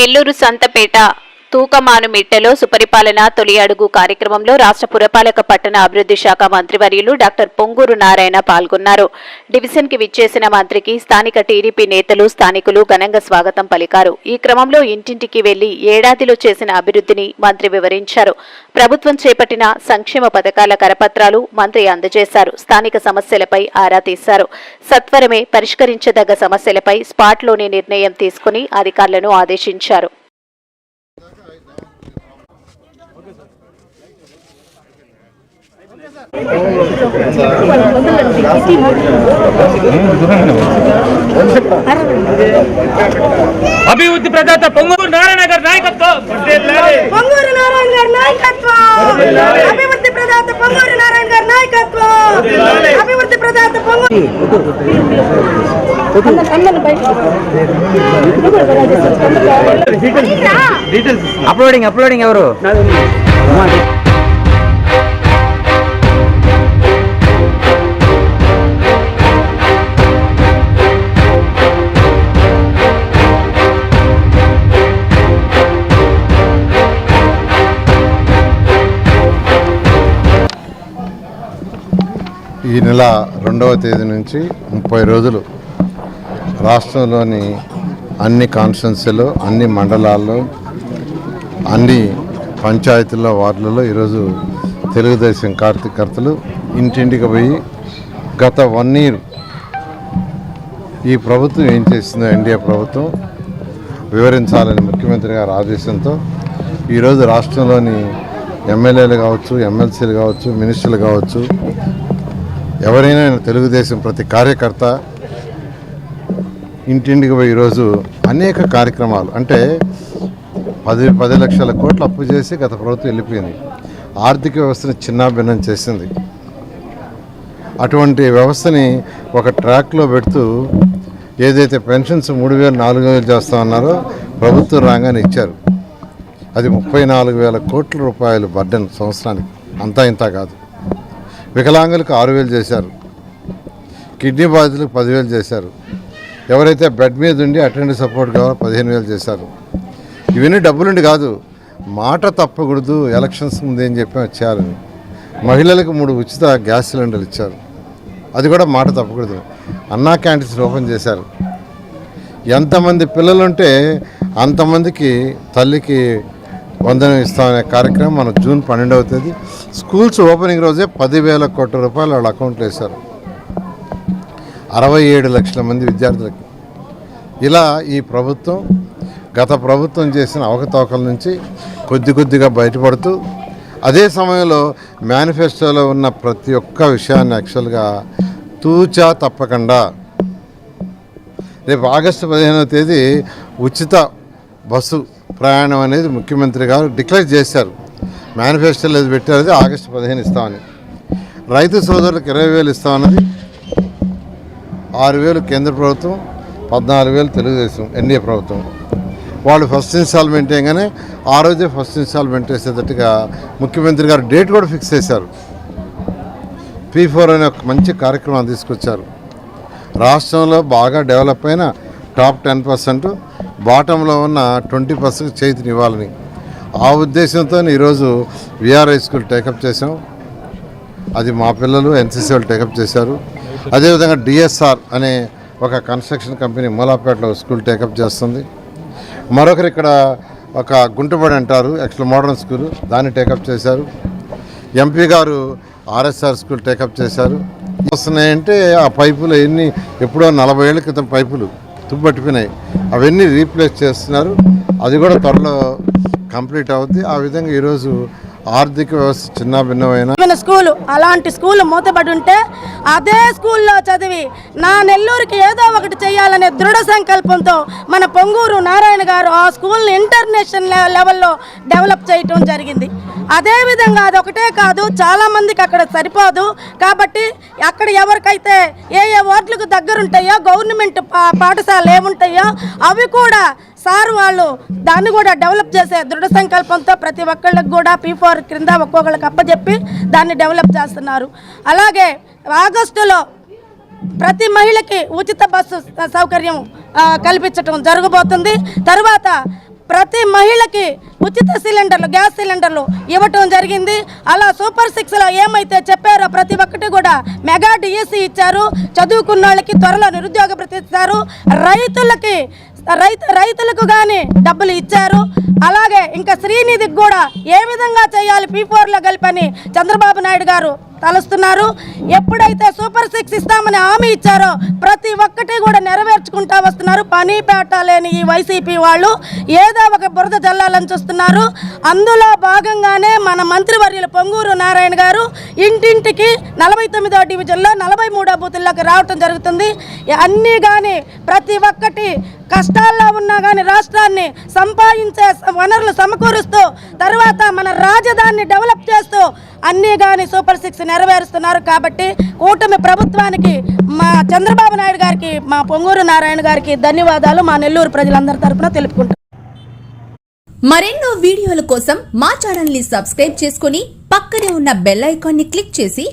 నెల్లూరు సంతపేట తూకమాను మిట్టెలో సుపరిపాలన తొలి అడుగు కార్యక్రమంలో రాష్ట్ర పురపాలక పట్టణ అభివృద్ధి శాఖ మంత్రివర్యులు డాక్టర్ పొంగూరు నారాయణ పాల్గొన్నారు. డివిజన్కి విచ్చేసిన మంత్రికి స్థానిక టీడీపీ నేతలు స్థానికులు ఘనంగా స్వాగతం పలికారు. ఈ క్రమంలో ఇంటింటికి వెళ్ళి ఏడాదిలో చేసిన అభివృద్ధిని మంత్రి వివరించారు. ప్రభుత్వం చేపట్టిన సంక్షేమ పథకాల కరపత్రాలు మంత్రి అందజేశారు. స్థానిక సమస్యలపై ఆరా తీశారు. సత్వరమే పరిష్కరించదగ్గ సమస్యలపై స్పాట్లోనే నిర్ణయం తీసుకుని అధికారులను ఆదేశించారు. అభివృద్ధి ప్రదాత పొంగూరు నారాయణ గారి నాయకత్వం పొంగూరు నారాయణ గారి నాయకత్వం అభివృద్ధి ప్రదాత పొంగూరు నారాయణ గారి నాయకత్వం అభివృద్ధి ప్రదాత పొంగూరు అప్లోడింగ్ అప్లోడింగ్ ఎవరు ఈ నెల రెండవ తేదీ నుంచి ముప్పై రోజులు రాష్ట్రంలోని అన్ని కాన్స్టిట్యున్సీలు అన్ని మండలాల్లో అన్ని పంచాయతీల్లో వార్డులలో ఈరోజు తెలుగుదేశం కార్యకర్తలు ఇంటింటికి పోయి గత వన్ ఇయర్ ఈ ప్రభుత్వం ఏం చేసిందో ఎన్డీఏ ప్రభుత్వం వివరించాలని ముఖ్యమంత్రి గారి ఆదేశంతో ఈరోజు రాష్ట్రంలోని ఎమ్మెల్యేలు కావచ్చు ఎమ్మెల్సీలు కావచ్చు మినిస్టర్లు కావచ్చు ఎవరైనా తెలుగుదేశం ప్రతి కార్యకర్త ఇంటింటికి పోయి ఈరోజు అనేక కార్యక్రమాలు. అంటే పది పది లక్షల కోట్లు అప్పు చేసి గత ప్రభుత్వం వెళ్ళిపోయింది. ఆర్థిక వ్యవస్థను చిన్నాభిన్నం చేసింది. అటువంటి వ్యవస్థని ఒక ట్రాక్లో పెడుతూ ఏదైతే పెన్షన్స్ మూడు వేలు నాలుగు వేలు చేస్తామన్నారో ప్రభుత్వం రాగానే ఇచ్చారు. అది ముప్పై నాలుగు వేల కోట్ల రూపాయలు బర్డెన్ సంవత్సరానికి. అంతా ఇంత కాదు. వికలాంగులకు ఆరు వేలు చేశారు. కిడ్నీ బాధితులకు పదివేలు చేశారు. ఎవరైతే బెడ్ మీద ఉండి అటెండ్ సపోర్ట్ కావాలో పదిహేను వేలు చేశారు. ఇవన్నీ డబ్బులుండి కాదు మాట తప్పకూడదు ఎలక్షన్స్ ముందు ఏం చెప్పి వచ్చారని మహిళలకు మూడు ఉచిత గ్యాస్ సిలిండర్లు ఇచ్చారు. అది కూడా మాట తప్పకూడదు. అన్నా క్యాంటీన్స్ ఓపెన్ చేశారు. ఎంతమంది పిల్లలుంటే అంతమందికి తల్లికి వందనం ఇస్తామనే కార్యక్రమం మన జూన్ పన్నెండవ తేదీ. స్కూల్స్ ఓపెనింగ్ రోజే పదివేల కోట్ల రూపాయలు వాళ్ళ అకౌంట్లో వేశారు. అరవై ఏడు లక్షల మంది విద్యార్థులకి. ఇలా ఈ ప్రభుత్వం గత ప్రభుత్వం చేసిన అవకతవకల నుంచి కొద్ది కొద్దిగా బయటపడుతూ అదే సమయంలో మేనిఫెస్టోలో ఉన్న ప్రతి ఒక్క విషయాన్ని యాక్చువల్గా తూచా తప్పకుండా రేపు ఆగస్టు పదిహేనవ తేదీ ఉచిత బస్సు ప్రయాణం అనేది ముఖ్యమంత్రి గారు డిక్లేర్ చేశారు. మేనిఫెస్టోలో అది పెట్టారు అది ఆగస్టు పదిహేను ఇస్తామని. రైతు సోదరులకు ఇరవై వేలు ఇస్తామన్నది ఆరు వేలు కేంద్ర ప్రభుత్వం పద్నాలుగు వేలు తెలుగుదేశం ఎన్డీఏ ప్రభుత్వం. వాళ్ళు ఫస్ట్ ఇన్స్టాల్మెంట్ వేయగానే ఆ రోజే ఫస్ట్ ఇన్స్టాల్మెంట్ వేసేటట్టుగా ముఖ్యమంత్రి గారు డేట్ కూడా ఫిక్స్ చేశారు. పీ ఫోర్ అనే ఒక మంచి కార్యక్రమం తీసుకొచ్చారు. రాష్ట్రంలో బాగా డెవలప్ అయిన టాప్ టెన్ పర్సెంట్ బాటంలో ఉన్న ట్వంటీ పర్సెంట్ చేతినివ్వాలని ఆ ఉద్దేశంతో ఈరోజు విఆర్ఐ స్కూల్ టేకప్ చేసాం అది మా పిల్లలు ఎన్సీసీ వాళ్ళు టేకప్ చేశారు. అదేవిధంగా డిఎస్ఆర్ అనే ఒక కన్స్ట్రక్షన్ కంపెనీ మూలాపేటలో స్కూల్ టేకప్ చేస్తుంది. మరొకరు ఇక్కడ ఒక గుంటబడి అంటారు యాక్చువల్ మోడర్న్ స్కూల్ దాన్ని టేకప్ చేశారు. ఎంపీ గారు ఆర్ఎస్ఆర్ స్కూల్ టేకప్ చేశారు. వస్తున్నాయంటే ఆ పైపులు ఎన్ని ఎప్పుడో నలభై ఏళ్ళ క్రితం పైపులు. తుప్పట్టిపోయినాయి అవన్నీ రీప్లేస్ చేస్తున్నారు. అది కూడా త్వరలో కంప్లీట్ అవుద్ది. ఆ విధంగా ఈరోజు ఆర్థిక వ్యవస్థ చిన్న భిన్నమైన మన స్కూలు అలాంటి స్కూల్ మూతపడి ఉంటే అదే స్కూల్లో చదివి నా నెల్లూరుకి ఏదో ఒకటి చేయాలనే దృఢ సంకల్పంతో మన పొంగూరు నారాయణ గారు ఆ స్కూల్ని ఇంటర్నేషనల్ లెవెల్లో డెవలప్ చేయటం జరిగింది. అదేవిధంగా అదొకటే కాదు చాలా మందికి అక్కడ సరిపోదు. కాబట్టి అక్కడ ఎవరికైతే ఏ ఏ వార్డులకు దగ్గరుంటాయో గవర్నమెంట్ పాఠశాలలు ఏముంటాయో అవి కూడా సార్ వాళ్ళు దాన్ని కూడా డెవలప్ చేసే దృఢ సంకల్పంతో ప్రతి ఒక్కళ్ళకి కూడా పీ ఫోర్ క్రింద ఒక్కొక్కళ్ళకి అప్పచెప్పి దాన్ని డెవలప్ చేస్తున్నారు. అలాగే ఆగస్టులో ప్రతి మహిళకి ఉచిత బస్సు సౌకర్యం కల్పించటం జరగబోతుంది. తర్వాత ప్రతి మహిళకి ఉచిత సిలిండర్లు గ్యాస్ సిలిండర్లు ఇవ్వటం జరిగింది. అలా సూపర్ సిక్స్లో ఏమైతే చెప్పారో ప్రతి ఒక్కటి కూడా మెగా డిఎస్సి ఇచ్చారు. చదువుకున్న వాళ్ళకి త్వరలో నిరుద్యోగ ప్రతిస్తారు ఇస్తారు రైతులకి రైతు రైతులకు కానీ డబ్బులు ఇచ్చారు. అలాగే ఇంకా శ్రీనిధికి కూడా ఏ విధంగా చేయాలి పీ ఫోర్లో కలిపని చంద్రబాబు నాయుడు గారు తలుస్తున్నారు. ఎప్పుడైతే సూపర్ సిక్స్ ఇస్తామని హామీ ఇచ్చారో ప్రతి ఒక్కటి కూడా నెరవేర్చుకుంటా వస్తున్నారు. పని పేట లేని ఈ వైసీపీ వాళ్ళు ఏదో ఒక బురద జల్లాలని చూస్తున్నారు. అందులో భాగంగానే మన మంత్రివర్యులు పొంగూరు నారాయణ గారు ఇంటింటికి నలభై తొమ్మిదో డివిజన్లో నలభై మూడో బూతుల్లోకి రావటం జరుగుతుంది. అన్నీ కానీ ప్రతి ఒక్కటి కష్టాల్లో ఉన్నా కానీ రాష్ట్రాన్ని సంపాదించే వనరులు సమకూరుస్తూ తర్వాత మన రాజధానిని డెవలప్ చేస్తూ అన్నీ కానీ సూపర్ సిక్స్ నెరవేరుస్తున్నారు కాబట్టి కూటమి ప్రభుత్వానికి మా చంద్రబాబు నాయుడు గారికి మా పొంగూరు నారాయణ గారికి ధన్యవాదాలు. మా నెల్లూరు ప్రజలందరి తరఫున తెలుపుకుంటాం మరెన్నో వీడియోల కోసం మా ఛానల్ని సబ్స్క్రైబ్ చేసుకుని పక్కనే ఉన్న బెల్ ఐకాన్ని క్లిక్ చేసి